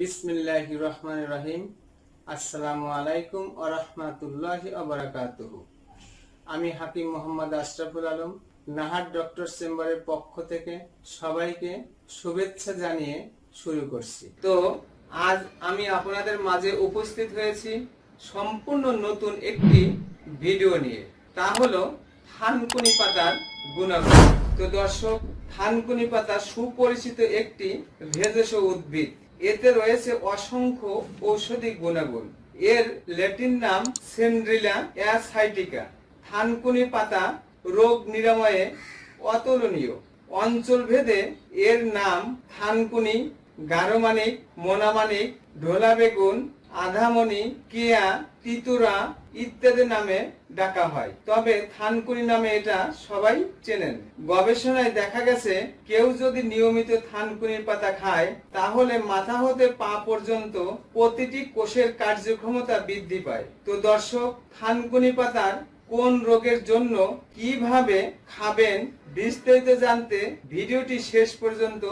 বিসমিল্লাহ রহমান রহিম। আসসালামু আলাইকুম আরহামাতুল্লাহ আবরাকাতুহ আমি হাকিম মোহাম্মদ আশরাফুল আলম, নাহার ডক্টর চেম্বারের পক্ষ থেকে সবাইকে শুভেচ্ছা জানিয়ে শুরু করছি। তো আজ আমি আপনাদের মাঝে উপস্থিত হয়েছি সম্পূর্ণ নতুন একটি ভিডিও নিয়ে। তা হলো থানকুনি পাতার গুণাগুণ তো দর্শক, থানকুনি পাতা সুপরিচিত একটি ভেষজ উদ্ভিদ। এতে রয়েছে অসংখ্য ঔষধি গুণাগুণ। এর ল্যাটিন নাম সেন্ড্রিলা অ্যাসাইটিকা। থানকুনি পাতা রোগ নিরাময়ে অতুলনীয়। অঞ্চল ভেদে এর নাম থানকুনি, গারোমানিক, মোনামানিক ঢোলা বেগুন, আধামনি, কিয়া, তিতুরা ইত্যাদি নামে ডাকা হয়। তবে থানকুনি নামে এটা সবাই চেনেন। গবেষণায় দেখা গেছে, কেউ যদি নিয়মিত থানকুনির পাতা খায়, তাহলে মাথা হতে পা পর্যন্ত প্রতিটি কোষের কার্যক্ষমতা বৃদ্ধি পায়। তো দর্শক, থানকুনি পাতার কোন রোগের জন্য কীভাবে খাবেন, বিস্তারিত জানতে ভিডিওটি শেষ পর্যন্ত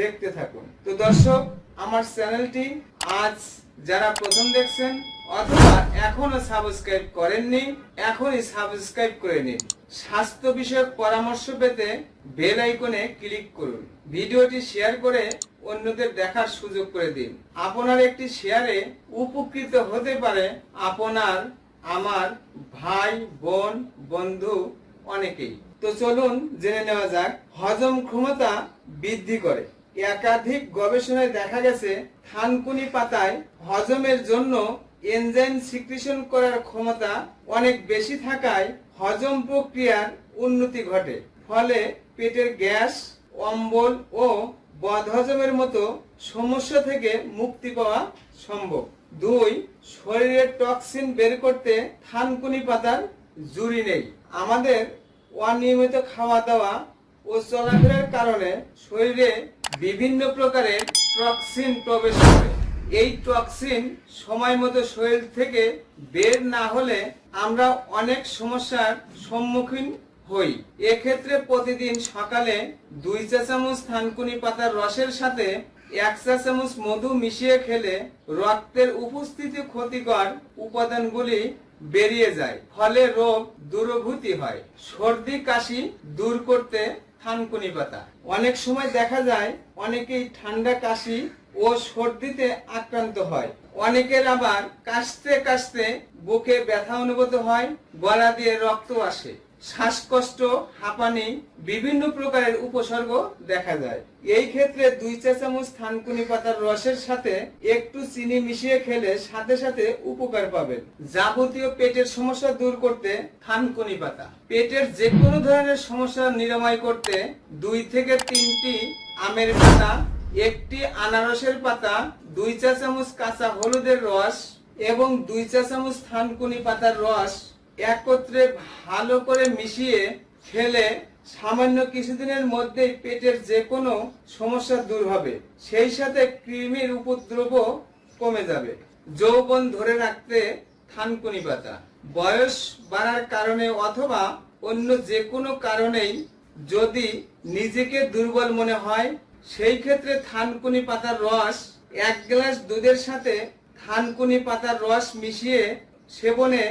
দেখতে থাকুন। তো দর্শক, আমার চ্যানেলটি আজ যারা প্রথম দেখছেন অথবা এখনও সাবস্ক্রাইব করেননি, এখনই সাবস্ক্রাইব করে নিন। স্বাস্থ্য বিষয়ক পরামর্শ পেতে বেল আইকনে ক্লিক করুন। ভিডিওটি শেয়ার করে অন্যদের দেখার সুযোগ করে দিন। আপনার একটি শেয়ারে উপকৃত হতে পারে আপনার, আমার ভাই, বোন, বন্ধু অনেকেই। তো চলুন জেনে নেওয়া যাক, হজম ক্ষমতা বৃদ্ধি করে। একাধিক গবেষণায় দেখা গেছে, থানকুনি পাতায় হজমের জন্য এনজাইম সিক্রিশন করার ক্ষমতা অনেক বেশি থাকায় হজম প্রক্রিয়ার উন্নতি ঘটে। ফলে পেটের গ্যাস, অম্বল ও বদহজমের মতো সমস্যা থেকে মুক্তি পাওয়া সম্ভব। দুই শরীরের টক্সিন বের করতে থানকুনি পাতার জুড়ি নেই। আমাদের অনিয়মিত খাওয়া দাওয়া ও চলাফেরার কারণে শরীরে বিভিন্ন প্রকারের টক্সিন প্রবেশ করে। এই টক্সিন সময় মতো শরীর থেকে বের না হলে আমরা অনেক সমস্যার সম্মুখীন হই। এক্ষেত্রে প্রতিদিন সকালে দুই চা চামচ থানকুনি পাতার রসের সাথে এক চা চামচ মধু মিশিয়ে খেলে রক্তের উপস্থিতি ক্ষতিকর উপাদানগুলি বেরিয়ে যায়, ফলে রোগ দূরভূতি হয়। সর্দি, কাশি দূর করতে থানকুনি পাতা। অনেক সময় দেখা যায় অনেকেই ঠান্ডা কাশি ও সর্দিতে আক্রান্ত হয়। অনেকের আবার কাশতে কাশতে বুকে ব্যথা অনুভূত হয়, গলা দিয়ে রক্ত আসে। শ্বাসকষ্ট, হাঁপানি, বিভিন্ন প্রকারের উপসর্গ দেখা যায়। এই ক্ষেত্রে দুই চা চামচ থানকুনি পাতার রসের সাথে একটু চিনি মিশিয়ে খেলে সাথে সাথে উপকার পাবেন। যাবতীয় পেটের সমস্যা দূর করতে থানকুনি পাতা। পেটের যে কোনো ধরনের সমস্যা নিরাময় করতে দুই থেকে তিনটি আমের পাতা, একটি আনারসের পাতা, দুই চা চামচ কাঁচা হলুদের রস এবং দুই চা চামচ থানকুনি পাতার রস একত্রে ভালো করে মিশিয়ে খেলে সামান্য কিছুদিনের মধ্যেই পেটের যে কোনো সমস্যা দূর হবে। সেই সাথে কৃমির উপদ্রব কমে যাবে। যৌবন ধরে রাখতে থানকুনি পাতা বয়স বাড়ার কারণে অথবা অন্য যে কোনো কারণেই যদি নিজেকে দুর্বল মনে হয়, সেই ক্ষেত্রে থানকুনি পাতার রস, এক গ্লাস দুধের সাথে থানকুনি পাতার রস মিশিয়ে সেবনে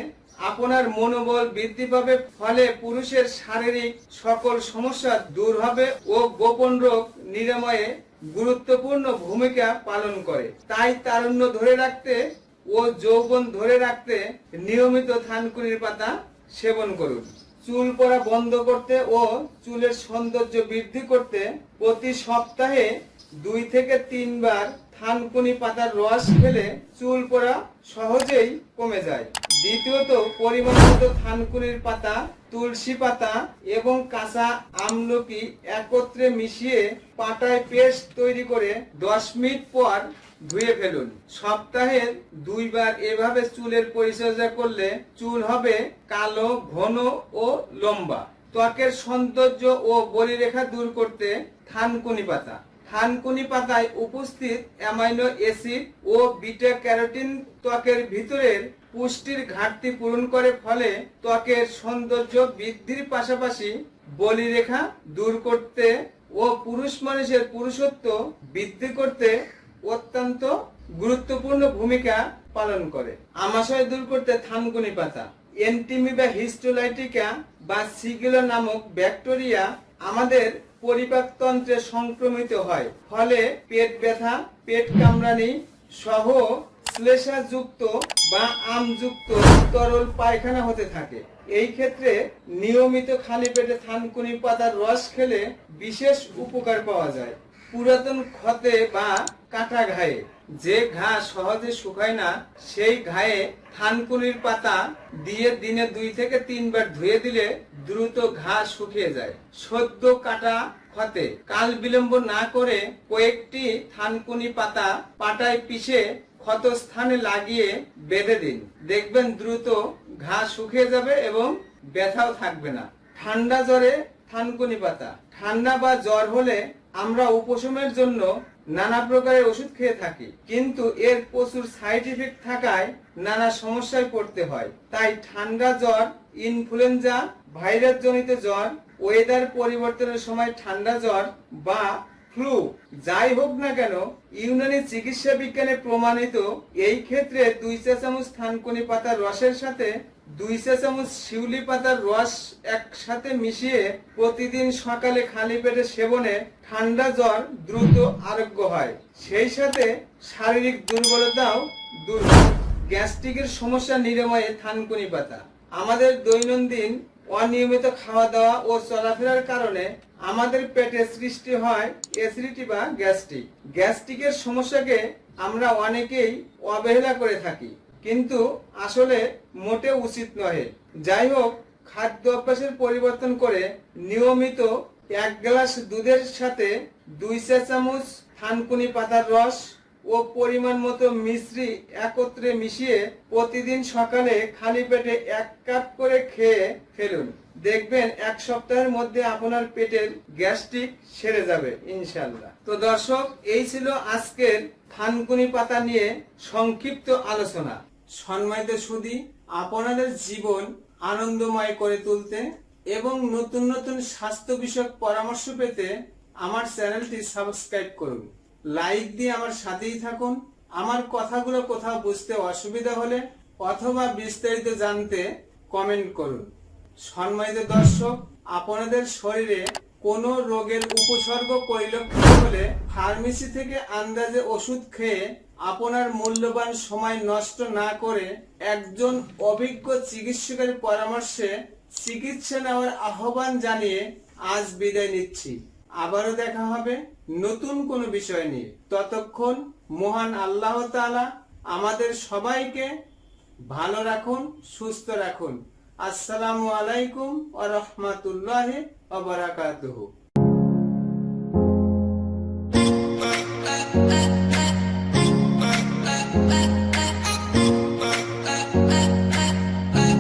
আপনার মনোবল বৃদ্ধি পাবে, ফলে পুরুষের শারীরিক সকল সমস্যা দূর হবে ও গোপন রোগ নিরাময়ে গুরুত্বপূর্ণ ভূমিকা পালন করে। তাই তারুণ্য ধরে রাখতে ও যৌবন ধরে রাখতে নিয়মিত থানকুনির পাতা সেবন করুন। চুল পড়া বন্ধ করতে ও চুলের সৌন্দর্য বৃদ্ধি করতে প্রতি সপ্তাহে দুই থেকে তিনবার থানকুনি পাতার রস খেলে চুল পড়া সহজেই কমে যায়। দ্বিতীয়ত পরিমাণ মতো থানকুনির পাতা, তুলসী পাতা এবং কাঁচা আমলকি একত্রে মিশিয়ে পাটায় পেস্ট তৈরি করে দশ মিনিট পর ধুয়ে ফেলুন। সপ্তাহে দুইবার এভাবে চুলের পরিচর্যা করলে চুল হবে কালো, ঘন ও লম্বা। ত্বকের সৌন্দর্য ও বলিরেখা দূর করতে থানকুনি পাতা। থানকুনি পাতায় উপস্থিত অ্যামাইনো অ্যাসিড ও বিটা ক্যারোটিন ত্বকের ভিতরের পুষ্টির ঘাটতি পূরণ করে ফলে ত্বকের সৌন্দর্য বৃদ্ধির পাশাপাশি বলিরেখা দূর করতে ও পুরুষ মানুষের পুরুষত্ব বৃদ্ধি করতে অত্যন্ত গুরুত্বপূর্ণ ভূমিকা পালন করে। আমাশয় দূর করতে থানকুনি পাতা। এন্টিমি বা হিস্টোলাইটিকা বা সিগুলা নামক ব্যাকটেরিয়া আমাদের পরিপাকতন্ত্রে সংক্রমিত হয়। ফলে পেট ব্যথা, পেট কামড়ানি সহ শ্লেষাযুক্ত বা আমযুক্ত তরল পায়খানা হতে থাকে। এই ক্ষেত্রে নিয়মিত খালি পেটে থানকুনি পাতার রস খেলে বিশেষ উপকার পাওয়া যায়। পুরাতন ক্ষতে বা কাটা ঘায়ে। যে ঘা সহজে শুকায় না, সেই ঘায়ে থানকুনির পাতা দিয়ে দিনে দুই থেকে তিনবার ধুয়ে দিলে দ্রুত ঘা শুকিয়ে যায়। সদ্য কাটা ক্ষতে কাল বিলম্ব না করে কয়েকটি থানকুনি পাতা পাটায় পিষে ক্ষত স্থানে লাগিয়ে বেঁধে দিন। দেখবেন দ্রুত ঘা শুকিয়ে যাবে এবং ব্যথাও থাকবে না। ঠান্ডা জ্বরে থানকুনি পাতা। ঠান্ডা বা জ্বর হলে আমরা উপশমের জন্য নানা প্রকারের ওষুধ খেয়ে থাকি, কিন্তু এর প্রচুর সাইড ইফেক্ট থাকায় নানা সমস্যায় পড়তে হয়। তাই ঠান্ডা জ্বর ইনফ্লুয়েঞ্জা ভাইরাস জনিত জ্বর ওয়েদার পরিবর্তনের সময় ঠান্ডা জ্বর বা ফ্লু যাই হোক না কেন, ইউনানি চিকিৎসা বিজ্ঞানে প্রমাণিত এই ক্ষেত্রে দুই চা চামচ থানকুনি পাতার রসের সাথে দুই চা চামচ শিউলি পাতার রস একসাথে মিশিয়ে প্রতিদিন সকালে খালি পেটে সেবনে ঠান্ডা জ্বর দ্রুত আরোগ্য হয়। সেই সাথে শারীরিক দুর্বলতাও দূর গ্যাস্ট্রিকের সমস্যা নিরাময়ে থানকুনি পাতা। আমাদের দৈনন্দিন অনিয়মিত খাওয়া দাওয়া ও চলাফেরার কারণে আমাদের পেটে সৃষ্টি হয় অ্যাসিডিটি বা গ্যাস্ট্রিক গ্যাস্ট্রিকের সমস্যাকে আমরা অনেকেই অবহেলা করে থাকি। কিন্তু আসলে মোটে উচিত নহে। যাই হোক, খাদ্য অভ্যাসের পরিবর্তন করে নিয়মিত এক গ্লাস দুধের সাথে দুই চা চামচ থানকুনি পাতার রস ও পরিমাণ মতো মিশ্রি একত্রে মিশিয়ে প্রতিদিন সকালে খালি পেটে এক কাপ করে খেয়ে ফেলুন। দেখবেন এক সপ্তাহের মধ্যে আপনার পেটের গ্যাস্ট্রিক সেরে যাবে ইনশাল্লাহ তো দর্শক, এই ছিল আজকের থানকুনি পাতা নিয়ে সংক্ষিপ্ত আলোচনা। সম্মানিত সুদী আপনাদের জীবন আনন্দময় করে তুলতে এবং নতুন নতুন স্বাস্থ্য বিষয়ক পরামর্শ পেতে আমার চ্যানেলটি সাবস্ক্রাইব করুন। লাইক দিয়ে আমার সাথেই থাকুন। আমার কথাগুলো কোথাও বুঝতে অসুবিধা হলে অথবা বিস্তারিত জানতে কমেন্ট করুন। সম্মানিত দর্শক, আপনাদের শরীরে কোনো রোগের উপসর্গ পরিলক্ষিত হলে ফার্মেসি থেকে আন্দাজে ওষুধ খেয়ে আপনার মূল্যবান সময় নষ্ট না করে একজন অভিজ্ঞ চিকিৎসকের পরামর্শে চিকিৎসা নেওয়ার আহ্বান জানিয়ে আজ বিদায় নিচ্ছি। আবারও দেখা হবে নতুন কোনো বিষয় নিয়ে ততক্ষণ মহান আল্লাহ তালা আমাদের সবাইকে ভালো রাখুন, সুস্থ রাখুন আসসালামু আলাইকুম আ রহমাতুল্লাহ ওয়া বারাকাতুহু uh.